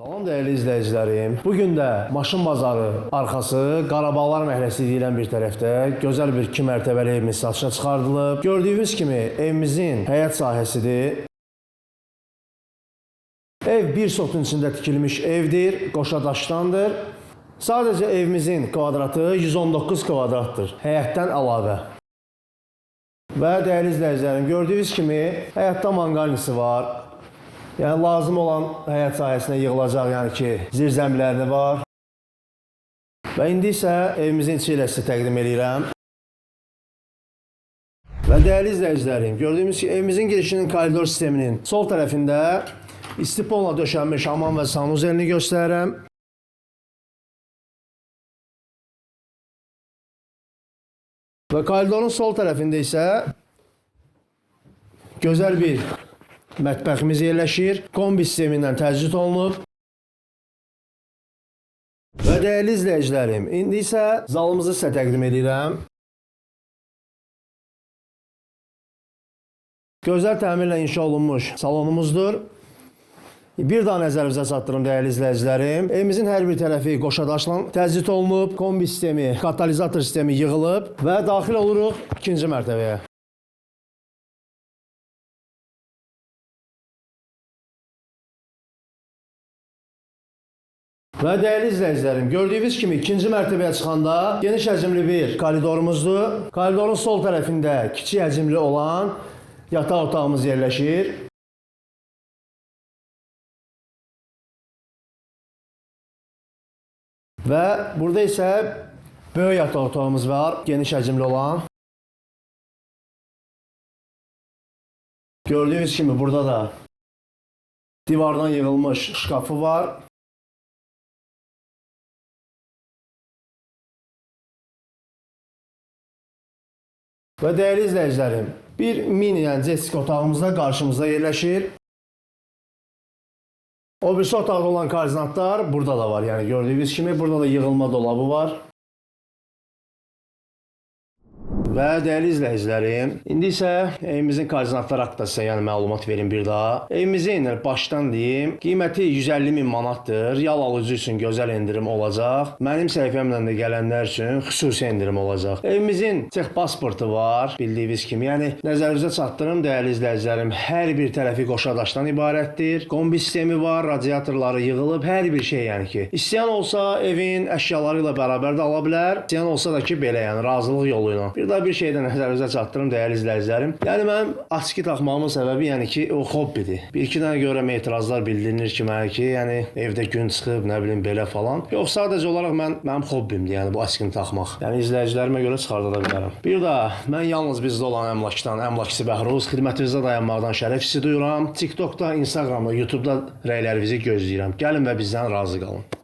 Salam dəyərli izləyicilərim. Bu gün də maşın bazarı arxası Qarabağlar məhəlləsi deyilən bir tərəfdə gözəl bir 2 mərtəbəli evimiz satışa çıxardılıb. Gördüyünüz kimi evimizin həyət sahəsidir. Ev bir sotun içində tikilmiş evdir, qoşa daşdandır. Sadəcə evimizin kvadratı 119 kvadratdır, həyətdən əlavə. Və dəyərli izləyicilərim, gördüyünüz kimi həyətdə manqalnisi var. Yəni lazım olan həyat sahəsinə yığılacaq, yəni ki, zirzəmilərini var. Və indi isə evimizin içi ilə sizə təqdim edirəm. Və dəyərli izləyicilərim, gördüyümüz kimi evimizin girişinin koridor sisteminin sol tərəfində istiponla döşənmiş hamam və sanuzelini göstərirəm. Və koridorun sol tərəfində isə gözəl bir mətbəximiz yerləşir. Kombi sistemi ilə təchizat olunub. Və dəyərli izləyicilərim, indi isə zalımızı sizə təqdim edirəm. Gözəl təmirlə inşa olunmuş salonumuzdur. Bir daha nəzərinizə çatdırım dəyərli izləyicilərim. Evimizin hər bir tərəfi qoşadaşla təchizat olunub, kombi sistemi, katalizator sistemi yığılıb və daxil oluruq ikinci mərtəbəyə. Və dəyərli izləyicilərim, gördüyünüz kimi ikinci mərtəbəyə çıxanda geniş həcmli bir koridorumuzdur. Koridorun sol tərəfində kiçik həcmli olan yataq otağımız yerləşir. Və burada isə böyük yataq otağımız var, geniş həcmli olan. Gördüyünüz kimi burada da divardan yığılmış şkafı var. Və dəyərli izləyicilərim, bir mini, yəni jestik otağımız da qarşımızda yerləşir. O birisi otaqda olan koordinatlar burada da var. Yəni gördüyünüz kimi burada da yığılma dolabı var. Və dəyərli izləyicilərim, indi isə evimizin koordinatları haqqında sizə yəni məlumat verim bir daha. Evimizin başdan deyim, qiyməti 150 min manatdır. Yal alıcı üçün gözəl endirim olacaq. Mənim səhifəmlə də gələnlər üçün xüsusi endirim olacaq. Evimizin tex pasportu var, bildiyiniz kimi. Yəni nəzərinizə çatdırım dəyərli izləyicilərim, hər bir tərəfi qoşadaşdan ibarətdir. Kombi sistemi var, radiatorları yığılıb, hər bir şey yəni ki. İstəyən olsa evin əşyaları ilə bərabər də ala bilər. İstəyən olsa da ki, belə yəni razılıq yolu ilə. Bir də bir şey də nəzərinizə çatdırım dəyərli izləyicilərim. Yəni mənim aski taxmağımın səbəbi yəni ki, o hobbidir. Bir-iki dənə görəm etirazlar bildirilir ki, mənə ki, yəni evdə gün çıxıb, nə bilim belə falan. Yox, sadəcə olaraq mən mənim hobbimdir, yəni bu askini taxmaq. Yəni izləyicilərimə görə çıxarda da bilərəm. Bir də mən yalnız bizdə olan əmlakçıdan, əmlakçısı Bəhruz xidmətinizdə dayanmaqdan şərəf hissi duyuram. TikTokda, Instagramda, YouTube'da rəylərinizi gözləyirəm. Gəlin və bizdən razı qalın.